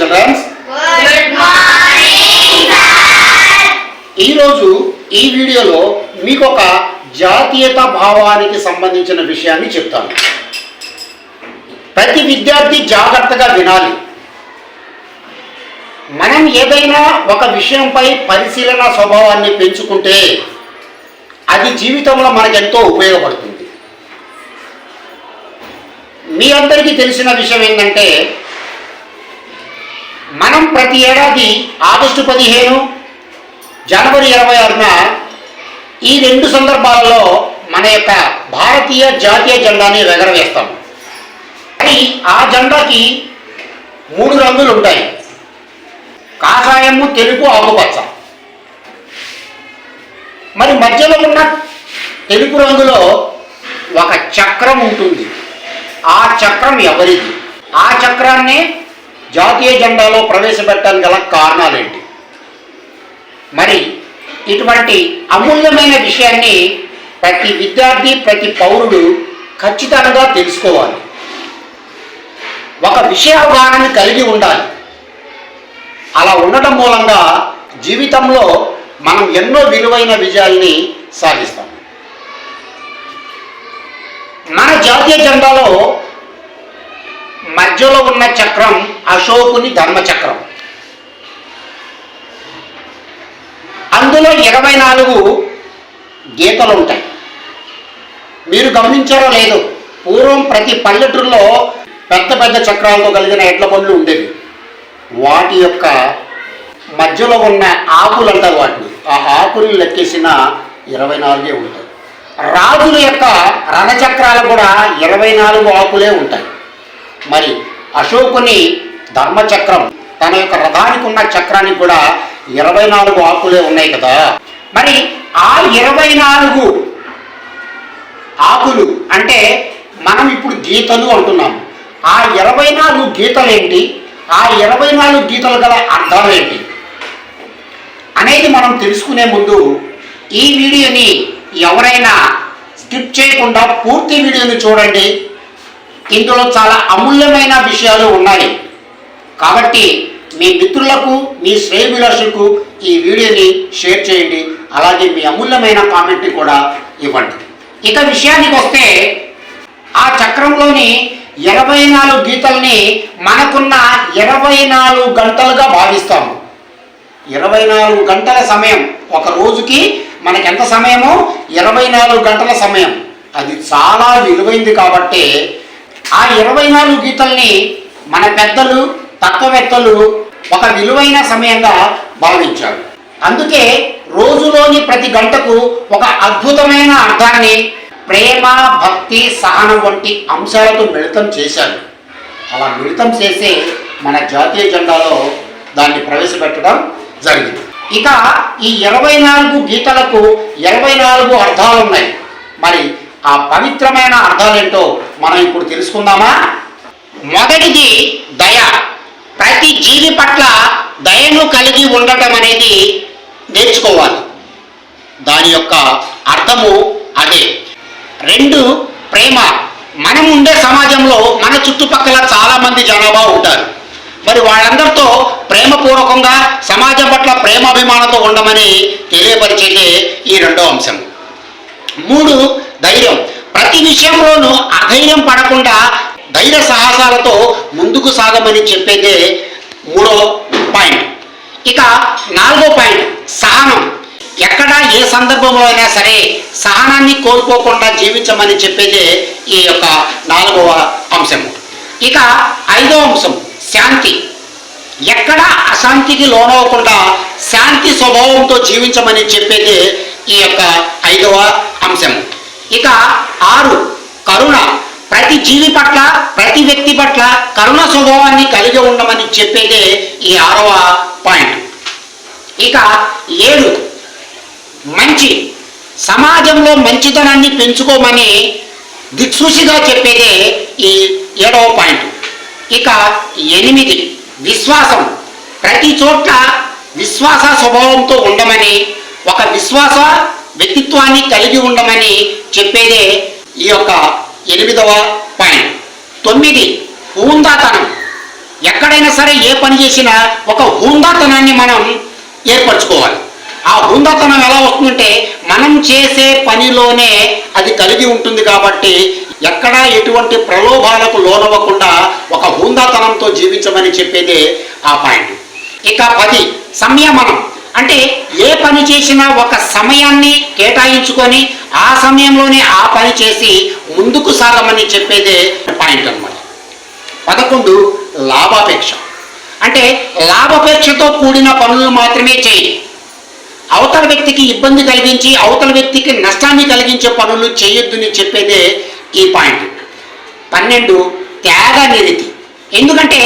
Good morning ఈరోజు ఈ వీడియోలో మీకు ఒక జాతీయత భావానికి సంబంధించిన విషయాన్ని చెప్తాను. ప్రతి విద్యార్థి జాగ్రత్తగా వినాలి. మనం ఏదైనా ఒక విషయంపై పరిశీలన స్వభావాన్ని పెంచుకుంటే అది జీవితంలో మనకెంతో ఉపయోగపడుతుంది. మీ అందరికీ తెలిసిన విషయం ఏంటంటే మనం ప్రతి ఏడాది ఆగస్టు పదిహేను జనవరి ఇరవై ఆరున ఈ రెండు సందర్భాలలో మన యొక్క భారతీయ జాతీయ జెండాని ఎగరవేస్తాం కానీ ఆ జెండాకి మూడు రంగులు ఉంటాయి. కాషాయము తెలుపు ఆకుపచ్చ. మరి మధ్యలో ఉన్న తెలుపు రంగులో ఒక చక్రం ఉంటుంది. ఆ చక్రం ఎవరిది? ఆ చక్రాన్ని జాతీయ జెండాలో ప్రవేశపెట్టడానికి గల కారణాలేంటి? మరి ఇటువంటి అమూల్యమైన విషయాన్ని ప్రతి విద్యార్థి ప్రతి పౌరుడు ఖచ్చితంగా తెలుసుకోవాలి. ఒక విషయ అవగాహనని కలిగి ఉండాలి. అలా ఉండటం మూలంగా జీవితంలో మనం ఎన్నో విలువైన విజయాల్ని సాధిస్తాం. మన జాతీయ జెండాలో మధ్యలో ఉన్న చక్రం అశోకుని ధర్మచక్రం. అందులో ఇరవై నాలుగు గీతలు ఉంటాయి. మీరు గమనించారో లేదు పూర్వం ప్రతి పల్లెటూరులో పెద్ద పెద్ద చక్రాలతో కలిగిన ఎడ్ల బండ్లు ఉండేవి. వాటి యొక్క మధ్యలో ఉన్న ఆకులు అంటారు వాటిని ఆ ఆకులు లెక్కేసిన ఇరవై నాలుగే ఉంటాయి. రాజుల యొక్క రణచక్రాలు కూడా ఇరవై నాలుగు ఆకులే ఉంటాయి. మరి అశోకుని ధర్మచక్రం తన యొక్క రథానికి ఉన్న చక్రానికి కూడా ఇరవై నాలుగు ఆకులే ఉన్నాయి కదా. మరి ఆ ఇరవై నాలుగు ఆకులు అంటే మనం ఇప్పుడు గీతలు అంటున్నాం. ఆ ఇరవై నాలుగు గీతలు ఏంటి? ఆ ఇరవై నాలుగు గీతలు గల అర్థం ఏంటి? అనేది మనం తెలుసుకునే ముందు ఈ వీడియోని ఎవరైనా స్కిప్ చేయకుండా పూర్తి వీడియోని చూడండి. ఇందులో చాలా అమూల్యమైన విషయాలు ఉన్నాయి. కాబట్టి మీ మిత్రులకు మీ శ్రేయభిలాషులకు ఈ వీడియోని షేర్ చేయండి. అలాగే మీ అమూల్యమైన కామెంట్ని కూడా ఇవ్వండి. ఇక విషయానికి వస్తే ఆ చక్రంలోని ఇరవై నాలుగు గీతల్ని మనకున్న ఇరవై నాలుగు గంటలుగా భావిస్తాము. ఇరవై నాలుగు గంటల సమయం ఒక రోజుకి మనకి ఎంత సమయమో? ఇరవై నాలుగు గంటల సమయం. అది చాలా విలువైంది కాబట్టి ఆ ఇరవై నాలుగు గీతల్ని మన పెద్దలు తత్వవేత్తలు ఒక విలువైన సమయంగా భావించారు. అందుకే రోజులోని ప్రతి గంటకు ఒక అద్భుతమైన అర్థాన్ని ప్రేమ భక్తి సహనం వంటి అంశాలతో మిళితం చేశారు. అలా మిళితం చేసే మన జాతీయ జెండాలో దాన్ని ప్రవేశపెట్టడం జరిగింది. ఇక ఈ ఇరవై నాలుగు గీతలకు ఇరవై నాలుగు అర్థాలు ఉన్నాయి మరి ఆ పవిత్రమైన అర్థాలేంటో మనం ఇప్పుడు తెలుసుకుందామా? మొదటిది దయ. ప్రతి జీవి పట్ల దయను కలిగి ఉండటం అనేది నేర్చుకోవాలి. దాని యొక్క అర్థము అదే. రెండు ప్రేమ. మనం ఉండే సమాజంలో మన చుట్టుపక్కల చాలామంది జనాభా ఉంటారు. మరి వాళ్ళందరితో ప్రేమపూర్వకంగా సమాజం పట్ల ప్రేమాభిమానంతో ఉండమని తెలియపరిచేదే ఈ రెండో అంశం మూడు ధైర్యం. ప్రతి విషయంలోనూ అధైర్యం పడకుండా ధైర్య సాహసాలతో ముందుకు సాగమని చెప్పేదే మూడో పాయింట్. ఇక నాలుగో పాయింట్ సహనం. ఎక్కడ ఏ సందర్భంలో అయినా సరే సహనాన్ని కోల్పోకుండా జీవించమని చెప్పేదే ఈ యొక్క నాలుగవ అంశము ఇక ఐదవ అంశం శాంతి. ఎక్కడ అశాంతికి లోనవ్వకుండా శాంతి స్వభావంతో జీవించమని చెప్పేదే ఈ యొక్క ఐదవ అంశం. ఇక ఆరు కరుణ. ప్రతి జీవి పట్ల ప్రతి వ్యక్తి పట్ల కరుణ స్వభావాన్ని కలిగి ఉండమని చెప్పేదే ఈ ఆరవ పాయింట్. ఇక ఏడు మంచి. సమాజంలో మంచితనాన్ని పెంచుకోమని దిక్సూచిగా చెప్పేదే ఈ ఏడవ పాయింట్. ఇక ఎనిమిది విశ్వాసం. ప్రతి చోట్ల విశ్వాస స్వభావంతో ఉండమని ఒక విశ్వాస వ్యక్తిత్వాన్ని కలిగి ఉండమని చెప్పేదే ఈ యొక్క ఎనిమిదవ పాయింట్. తొమ్మిది హూందాతనం. ఎక్కడైనా సరే ఏ పని చేసినా ఒక హుందాతనాన్ని మనం ఏర్పరచుకోవాలి. ఆ హుందాతనం ఎలా వస్తుందంటే మనం చేసే పనిలోనే అది కలిగి ఉంటుంది కాబట్టి ఎక్కడా ఎటువంటి ప్రలోభాలకు లోనవ్వకుండా ఒక హుందాతనంతో జీవించమని చెప్పేదే ఆ పాయింట్. ఇక పది సంయమనం. అంటే ఏ పని చేసినా ఒక సమయాన్ని కేటాయించుకొని ఆ సమయంలోనే ఆ పని చేసి ముందుకు సాగమని చెప్పేదే పాయింట్ అనమాట పదకొండు లాభాపేక్ష. అంటే లాభాపేక్షతో కూడిన పనులు మాత్రమే చేయి. అవతల వ్యక్తికి ఇబ్బంది కలిగించి అవతల వ్యక్తికి నష్టాన్ని కలిగించే పనులు చేయొద్దని చెప్పేదే ఈ పాయింట్ పన్నెండు త్యాగ నిరితి. ఎందుకంటే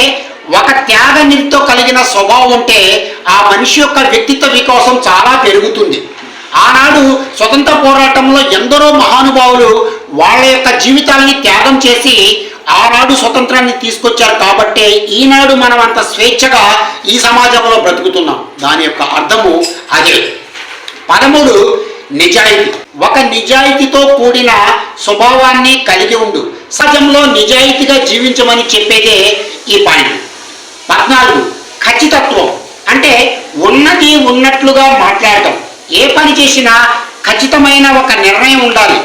ఒక త్యాగ నిధితో కలిగిన స్వభావం ఉంటే ఆ మనిషి యొక్క వ్యక్తిత్వ వికాసం చాలా పెరుగుతుంది. ఆనాడు స్వతంత్ర పోరాటంలో ఎందరో మహానుభావులు వాళ్ళ యొక్క జీవితాలని త్యాగం చేసి ఆనాడు స్వతంత్రాన్ని తీసుకొచ్చారు కాబట్టి ఈనాడు మనం అంత స్వేచ్ఛగా ఈ సమాజంలో బ్రతుకుతున్నాం. దాని యొక్క అర్థము అదే. పదమూడు నిజాయితీ. ఒక నిజాయితీతో కూడిన స్వభావాన్ని కలిగి ఉండు. సమాజంలో నిజాయితీగా జీవించమని చెప్పేదే ఈ పాయింట్. పద్నాలుగు ఖచ్చితత్వం. అంటే ఉన్నది ఉన్నట్లుగా మాట్లాడటం. ఏ పని చేసినా ఖచ్చితమైన ఒక నిర్ణయం ఉండాలి.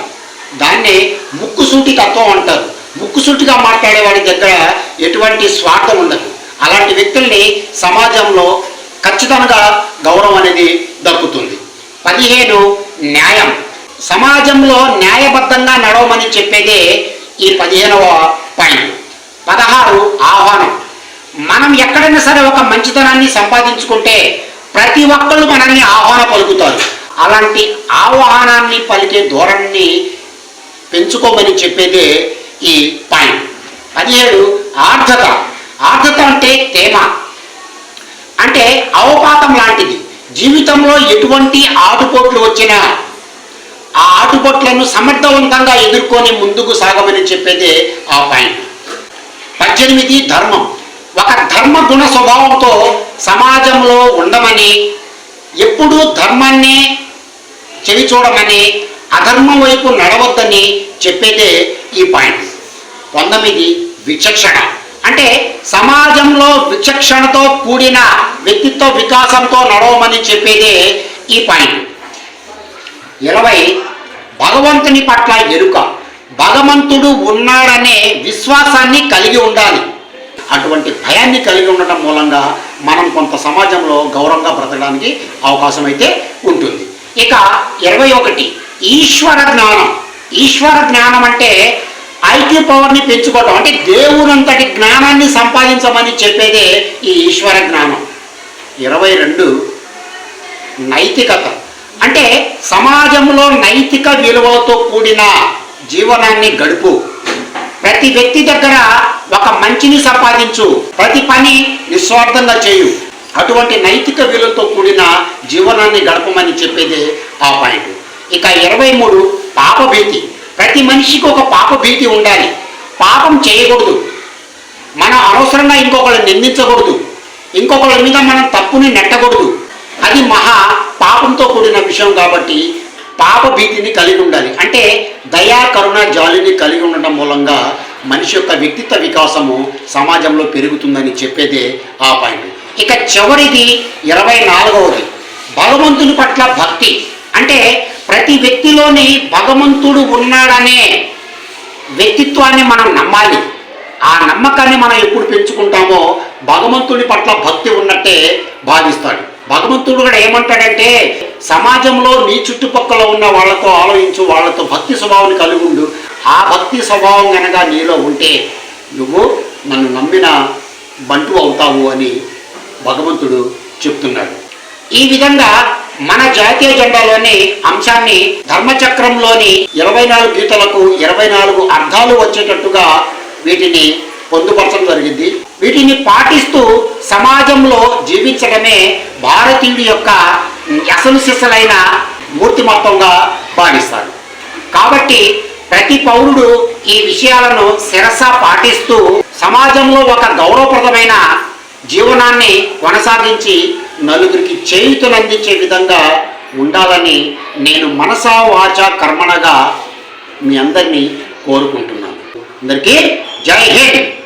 దాన్నే ముక్కుసూటి తత్వం అంటారు. ముక్కుసూటిగా మాట్లాడేవాడి దగ్గర ఎటువంటి స్వార్థం ఉండదు. అలాంటి వ్యక్తుల్ని సమాజంలో ఖచ్చితంగా గౌరవం అనేది దక్కుతుంది. పదిహేను న్యాయం. సమాజంలో న్యాయబద్ధంగా నడవమని చెప్పేదే ఈ పదిహేనవ పాయింట్. పదహారు ఆహ్వానం. మనం ఎక్కడైనా సరే ఒక మంచితనాన్ని సంపాదించుకుంటే ప్రతి ఒక్కళ్ళు మనల్ని ఆహ్వాన పలుకుతారు. అలాంటి ఆహ్వానాన్ని పలికే ధోరణిని పెంచుకోమని చెప్పేదే ఈ పాయింట్. పదిహేడు ఆర్ధత. ఆర్ధత అంటే తేమ. అంటే అవపాతం లాంటిది. జీవితంలో ఎటువంటి ఆటుపోట్లు వచ్చినా ఆ ఆటుపోట్లను సమర్థవంతంగా ఎదుర్కొని ముందుకు సాగమని చెప్పేదే ఆ పాయింట్. పద్దెనిమిది ధర్మం. ఒక ధర్మ గుణ స్వభావంతో సమాజంలో ఉండమని ఎప్పుడూ ధర్మాన్ని చెవి చూడమని అధర్మం వైపు నడవద్దని చెప్పేదే ఈ పాయింట్. పంతొమ్మిది విచక్షణ. అంటే సమాజంలో విచక్షణతో కూడిన వ్యక్తిత్వ వికాసంతో నడవమని చెప్పేదే ఈ పాయింట్. ఇరవై భగవంతుని పట్ల ఎరుక. భగవంతుడు ఉన్నాడనే విశ్వాసాన్ని కలిగి ఉండాలి. అటువంటి భయాన్ని కలిగి ఉండటం మూలంగా మనం కొంత సమాజంలో గౌరవంగా బ్రతకడానికి అవకాశం అయితే ఉంటుంది. ఇక ఇరవై ఒకటి ఈశ్వర జ్ఞానం. ఈశ్వర జ్ఞానం అంటే ఐక్యూ పవర్ని పెంచుకోవటం అంటే దేవునంతటి జ్ఞానాన్ని సంపాదించమని చెప్పేదే ఈ ఈశ్వర జ్ఞానం. ఇరవై రెండు నైతికత. అంటే సమాజంలో నైతిక విలువలతో కూడిన జీవనాన్ని గడుపు. ప్రతి వ్యక్తి దగ్గర ఒక మంచిని సంపాదించు. ప్రతి పని నిస్వార్థంగా చేయు. అటువంటి నైతిక విలువతో కూడిన జీవనాన్ని గడపమని చెప్పేది ఆ పాయింట్ ఇక ఇరవై మూడు పాపభీతి ప్రతి మనిషికి ఒక పాపభీతి ఉండాలి. పాపం చేయకూడదు. మనం అనవసరంగా ఇంకొకరిని నిందించకూడదు. ఇంకొకరి మీద మనం తప్పుని నెట్టకూడదు. అది మహా పాపంతో కూడిన విషయం కాబట్టి పాప భీతిని కలిగి ఉండాలి. అంటే దయా కరుణ జాలిని కలిగి ఉండటం మూలంగా మనిషి యొక్క వ్యక్తిత్వ వికాసము సమాజంలో పెరుగుతుందని చెప్పేదే ఆ పాయింట్. ఇక చివరిది ఇరవై నాలుగవది. భగవంతుని పట్ల భక్తి. అంటే ప్రతి వ్యక్తిలోని భగవంతుడు ఉన్నాడనే వ్యక్తిత్వాన్ని మనం నమ్మాలి. ఆ నమ్మకాన్ని మనం ఎప్పుడు పెంచుకుంటామో భగవంతుడి పట్ల భక్తి ఉన్నట్టే భావిస్తాడు. భగవంతుడు కూడా ఏమంటాడంటే సమాజంలో నీ చుట్టుపక్కల ఉన్న వాళ్ళతో ఆలోచించు వాళ్ళతో భక్తి స్వభావం కలిగి ఉండు. ఆ భక్తి స్వభావం కనుక నీలో ఉంటే నువ్వు నన్ను నమ్మిన బంటు అవుతావు అని భగవంతుడు చెప్తున్నాడు. ఈ విధంగా మన జాతీయ జెండాలోని అంశాన్ని ధర్మచక్రంలోని ఇరవై నాలుగు గీతలకు ఇరవై నాలుగు అర్థాలు వచ్చేటట్టుగా వీటిని పొందుపరచడం జరిగింది. వీటిని పాటిస్తూ సమాజంలో జీవించడమే భారతీయుడి యొక్క అసలు సిసలైన మూర్తిమత్వంగా భావిస్తారు. కాబట్టి ప్రతి పౌరుడు ఈ విషయాలను శిరస పాటిస్తూ సమాజంలో ఒక గౌరవప్రదమైన జీవనాన్ని కొనసాగించి నలుగురికి చేయుతులందించే విధంగా ఉండాలని నేను మనసా వాచ కర్మణగా మీ అందరినీ కోరుకుంటున్నాను. అందరికీ जय हिंद